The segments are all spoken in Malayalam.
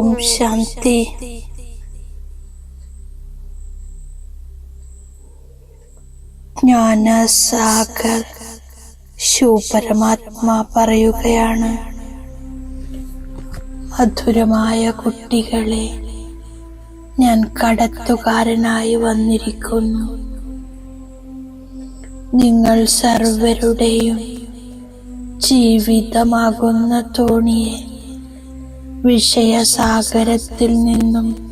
ഓം ശാന്തി ജ്ഞാനസാഗർ ശിവപരമാത്മാ പറയുകയാണ്. മധുരമായ കുട്ടികളെ ഞാൻ കടത്തുകാരനായി വന്നിരിക്കുന്നു. നിങ്ങൾ സർവരുടെയും ജീവിതമാകുന്ന തോണിയെ വിഷയസാഗരത്തിൽ നിന്നും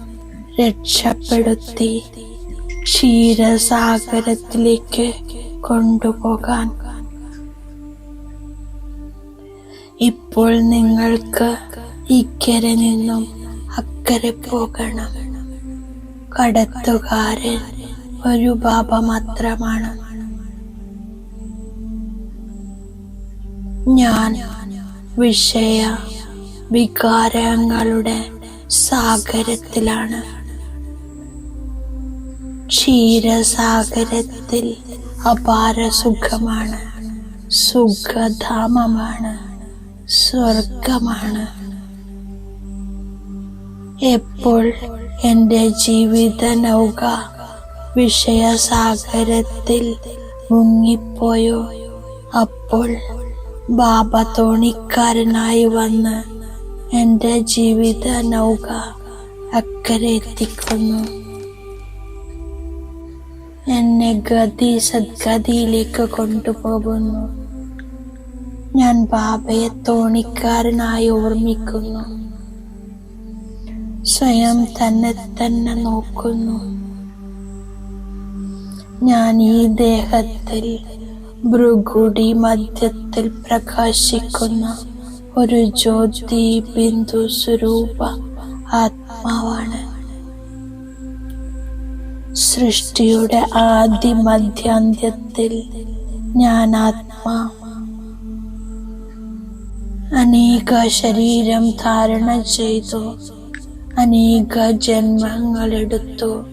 രക്ഷപ്പെടുത്തി ക്ഷീരസാഗരത്തിലേക്ക് കൊണ്ടുപോകാൻ. ഇപ്പോൾ നിങ്ങൾക്ക് ഇക്കരെ നിന്നും അക്കരെ പോകണം. കടത്തുകാരൻ ഒരു ബാബ മാത്രമാണ് ഞാൻ വിഷയ വികാരങ്ങളുടെ സാഗരത്തിലാണ്. ക്ഷീരസാഗരത്തിൽ അപാര സുഖമാണ്. സുഖധാമമാണ്. സ്വർഗമാണ് എപ്പോൾ എന്റെ ജീവിത നൗക വിഷയസാഗരത്തിൽ മുങ്ങിപ്പോയോ? അപ്പോൾ ബാബ തോണിക്കാരനായി വന്ന് എന്റെ ജീവിത നൗക അക്കരെ എത്തിക്കുന്നു. എന്നെ ഗതി സദ്ഗതിയിലേക്ക് കൊണ്ടുപോകുന്നു. ഞാൻ ബാബയെ തോണിക്കാരനായി ഓർമ്മിക്കുന്നു. സ്വയം തന്നെ തന്നെ നോക്കുന്നു. ഞാൻ ഈ ദേഹത്തിൽ ഭൃഗുടി മധ്യത്തിൽ പ്രകാശിക്കുന്ന. ഒരു ജ്യോതി ബിന്ദു സ്വരൂപ ആത്മാവാണ്. സൃഷ്ടിയുടെ ആദ്യ മധ്യാന്ത്യത്തിൽ ഞാൻ ആത്മാ. അനേക ശരീരം ധാരണ ചെയ്തു അനേക ജന്മങ്ങളെടുത്തു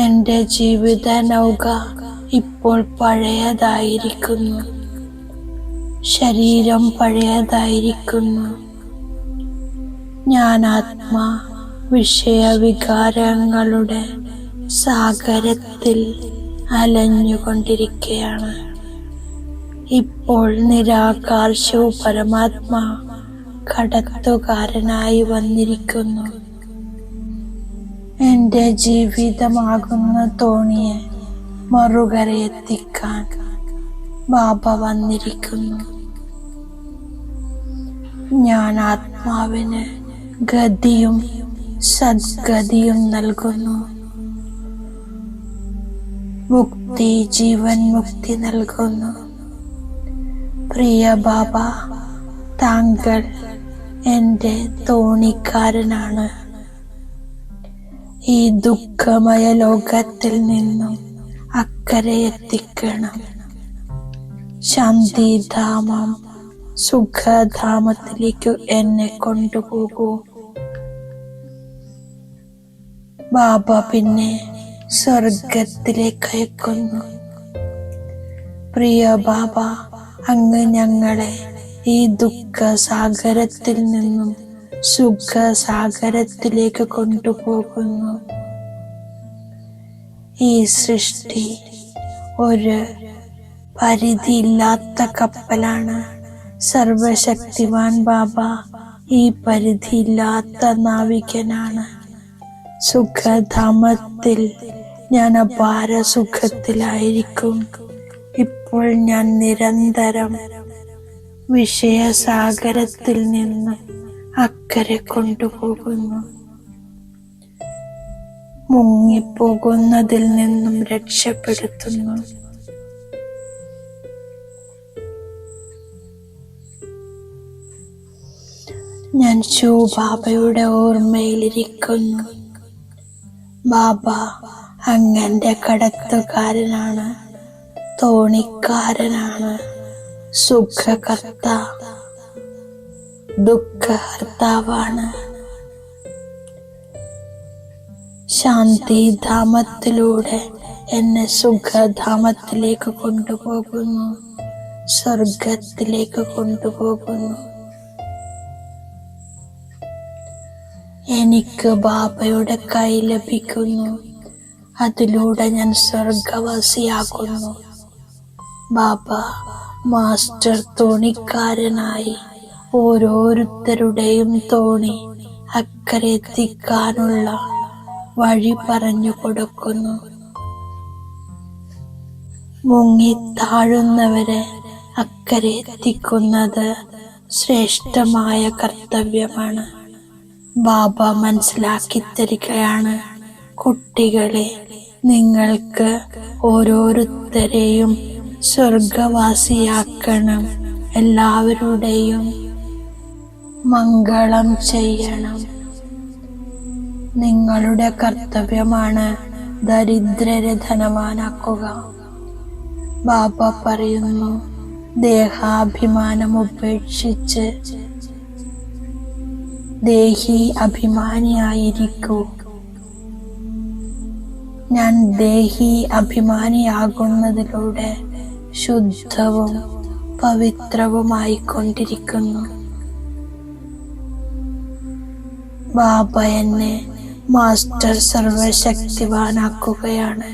എന്റെ ജീവിത നൗക ഇപ്പോൾ പഴയതായിരിക്കുന്നു. ശരീരം പഴയതായിരിക്കുന്നു. ആത്മാ വിഷയവികാരങ്ങളുടെ സാഗരത്തിൽ അലഞ്ഞുകൊണ്ടിരിക്കുകയാണ് ഇപ്പോൾ നിരാകാർ ശിവ പരമാത്മാ കടത്തുകാരനായി വന്നിരിക്കുന്നു. എന്റെ ജീവിതമാകുന്ന തോണിയെ മറുകര എത്തിക്കാൻ ബാബ വന്നിരിക്കുന്നു. ഞാൻ ആത്മാവിന് ഗതിയും സദ്ഗതിയും നൽകുന്നു. മുക്തി ജീവൻ മുക്തി നൽകുന്നു. പ്രിയ ബാബ താങ്കൾ എന്റെ തോണിക്കാരനാണ്. ഈ ദുഃഖമയ ലോകത്തിൽ നിന്നും അക്കരെ എത്തിക്കണം. ശാന്തിധാമം സുഖധാമത്തിലേക്ക് എന്നെ കൊണ്ടുപോകൂ. ബാബ പിന്നെ സ്വർഗത്തിലേക്ക് അയക്കുന്നു പ്രിയ ബാബ അങ്ങ് ഞങ്ങളെ ഈ ദുഃഖ സാഗരത്തിൽ നിന്നും സുഖ സാഗരത്തിലേക്ക് കൊണ്ടുപോകുന്നു. ഈ സൃഷ്ടി ഒരു പരിധിയില്ലാത്ത കപ്പലാണ്. സർവശക്തിവാൻ ബാബ ഈ പരിധിയില്ലാത്ത നാവികനാണ്. സുഖധാമത്തിൽ ഞാൻ അപാര സുഖത്തിലായിരിക്കും. ഇപ്പോൾ ഞാൻ നിരന്തരം വിഷയസാഗരത്തിൽ നിന്ന് അക്കരെ കൊണ്ടുപോകുന്നു. മുങ്ങിപ്പോകുന്നതിൽ നിന്നും രക്ഷപ്പെടുത്തുന്നു. ഞാൻ ഷൂ ബാബയുടെ ഓർമ്മയിലിരിക്കുന്നു. ബാബ അങ്ങന്റെ കടത്തുകാരനാണ് തോണിക്കാരനാണ് സുഖകർത്ത ദുഃഖകർത്താവാണ്. ശാന്തിധാമത്തിലൂടെ എന്നെ സുഖധാമത്തിലേക്ക് കൊണ്ടുപോകുന്നു സ്വർഗത്തിലേക്ക് കൊണ്ടുപോകുന്നു. എനിക്ക് ബാബയുടെ കൈ ലഭിക്കുന്നു. അതിലൂടെ ഞാൻ സ്വർഗവാസിയാകുന്നു. ബാബ മാസ്റ്റർ തോണിക്കാരനായി ഓരോരുത്തരുടെയും തോണി അക്കരെ എത്തിക്കാനുള്ള വഴി പറഞ്ഞു കൊടുക്കുന്നു. മുങ്ങി താഴുന്നവരെ അക്കരെ എത്തിക്കുന്നത് ശ്രേഷ്ഠമായ കർത്തവ്യമാണ്. ബാബ മനസ്സിലാക്കി തരികയാണ് കുട്ടികളെ നിങ്ങൾക്ക് ഓരോരുത്തരെയും സ്വർഗവാസിയാക്കണം. എല്ലാവരുടെയും മംഗളം ചെയ്യണം. നിങ്ങളുടെ കർത്തവ്യമാണ് ദരിദ്രരെ ധനവാനാക്കുക. ബാബ പറയുന്നു ദേഹാഭിമാനം ഉപേക്ഷിച്ച് ദേഹി അഭിമാനിയായിരിക്കൂ. ഞാൻ ദേഹി അഭിമാനിയാകുന്നതിലൂടെ ശുദ്ധവും പവിത്രവുമായി കൊണ്ടിരിക്കുന്നു ബാബ എന്നെ മാസ്റ്റർ സർവശക്തിവാനാക്കുകയാണ്.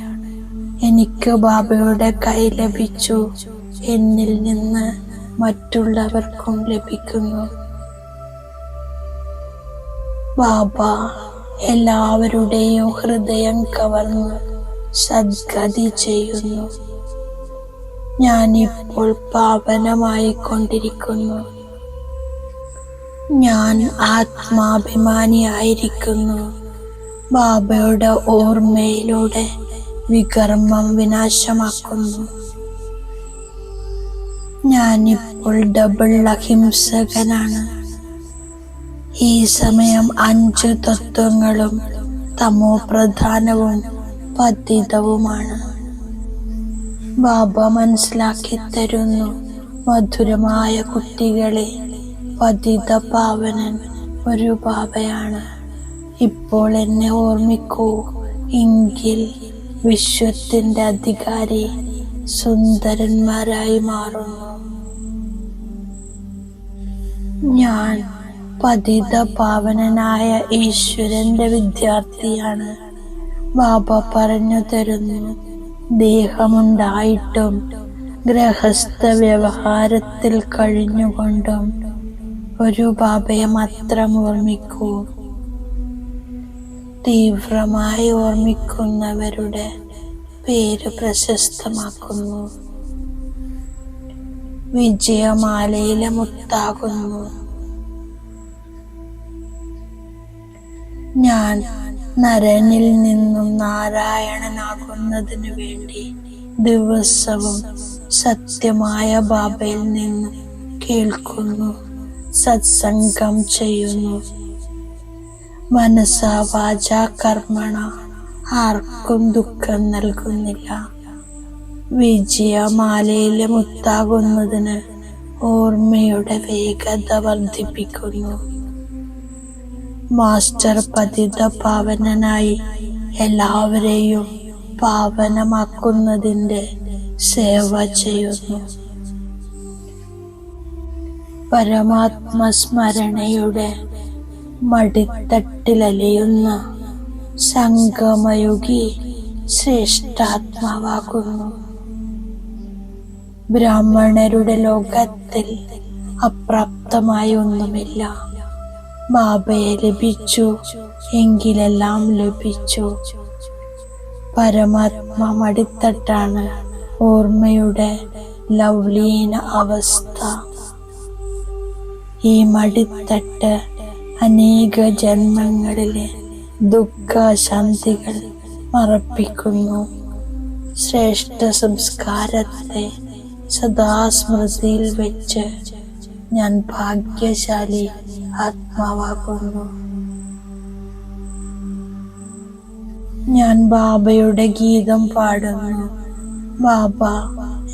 എനിക്ക് ബാബയുടെ കൈ ലഭിച്ചു. എന്നിൽ നിന്ന് മറ്റുള്ളവർക്കും ലഭിക്കുന്നു. ബാബ എല്ലാവരുടെയും ഹൃദയം കവർന്ന് സദ്ഗതി ചെയ്യുന്നു. ഞാനിപ്പോൾ പാപനമായി കൊണ്ടിരിക്കുന്നു. ഞാൻ ആത്മാഭിമാനിയായിരിക്കുന്നു. ബാബയുടെ ഓർമ്മയിലൂടെ വികർമ്മം വിനാശമാക്കുന്നു. ഞാനിപ്പോൾ ഡബിൾ അഹിംസകനാണ്. ഈ സമയം അഞ്ച് തത്വങ്ങളും തമോ പ്രധാനവും പതിതവുമാണ്. ബാബ മനസ്സിലാക്കി തരുന്നു മധുരമായ കുട്ടികളെ പതിത പാവനൻ ഒരു ബാബയാണ്. ഇപ്പോൾ എന്നെ ഓർമ്മിക്കൂ എങ്കിൽ വിശ്വത്തിന്റെ അധികാരി സുന്ദരന്മാരായി മാറുന്നു. ഞാൻ പതിത പാവനനായ ഈശ്വരന്റെ വിദ്യാർത്ഥിയാണ്. ബാബ പറഞ്ഞു തരുന്നു ദേഹമുണ്ടായിട്ടും ഗൃഹസ്ഥ വ്യവഹാരത്തിൽ കഴിഞ്ഞുകൊണ്ടും ഒരു ബാബയെ മാത്രം ഓർമ്മിക്കൂ. തീവ്രമായി ഓർമ്മിക്കുന്നവരുടെ പേര് പ്രശസ്തമാക്കുന്നു. വിജയമാലയിലെ മുത്താകുന്നു. ഞാൻ നരനിൽ നിന്നും നാരായണനാകുന്നതിനു വേണ്ടി ദിവസവും സത്യമായ ബാബയിൽ നിന്നും കേൾക്കുന്നു സത്സംഗം ചെയ്യുന്നു. മനസ്സ വാച കർമ്മണ ആർക്കും ദുഃഖം നൽകുന്നില്ല. വിജയമാലയിലെ മുത്താകുന്നതിന് ഓർമ്മയുടെ വേഗത വർദ്ധിപ്പിക്കുന്നു. മാസ്റ്റർ പതിത പാവനനായി എല്ലാവരെയും പാവനമാക്കുന്നതിന്റെ സേവ ചെയ്യുന്നു. പരമാത്മസ്മരണയുടെ മടിത്തട്ടിലലിയുന്ന സംഗമയുഗി ശ്രേഷ്ഠാത്മാവാകുന്നു. ബ്രാഹ്മണരുടെ ലോകത്തിൽ അപ്രാപ്തമായി ഒന്നുമില്ല. ബാബയെ ലഭിച്ചു. എങ്കിലെല്ലാം ലഭിച്ചു. പരമാത്മ മടിത്തട്ടാണ് ഓർമ്മയുടെ ലൗലീന അവസ്ഥ. ഈ മടിത്തട്ട് അനേക ജന്മങ്ങളിലെ ദുഃഖശാന്തികൾ മറപ്പിക്കുന്നു. ശ്രേഷ്ഠ സംസ്കാരത്തെ സദാസ്മൃതിയിൽ വെച്ച് ഞാൻ ഭാഗ്യശാലി ആത്മാവാകുന്നു. ഞാൻ ബാബയുടെ ഗീതം പാടുന്നു. ബാബ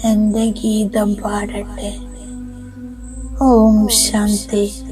എന്റെ ഗീതം പാടട്ടെ. ഓം ശാന്തി.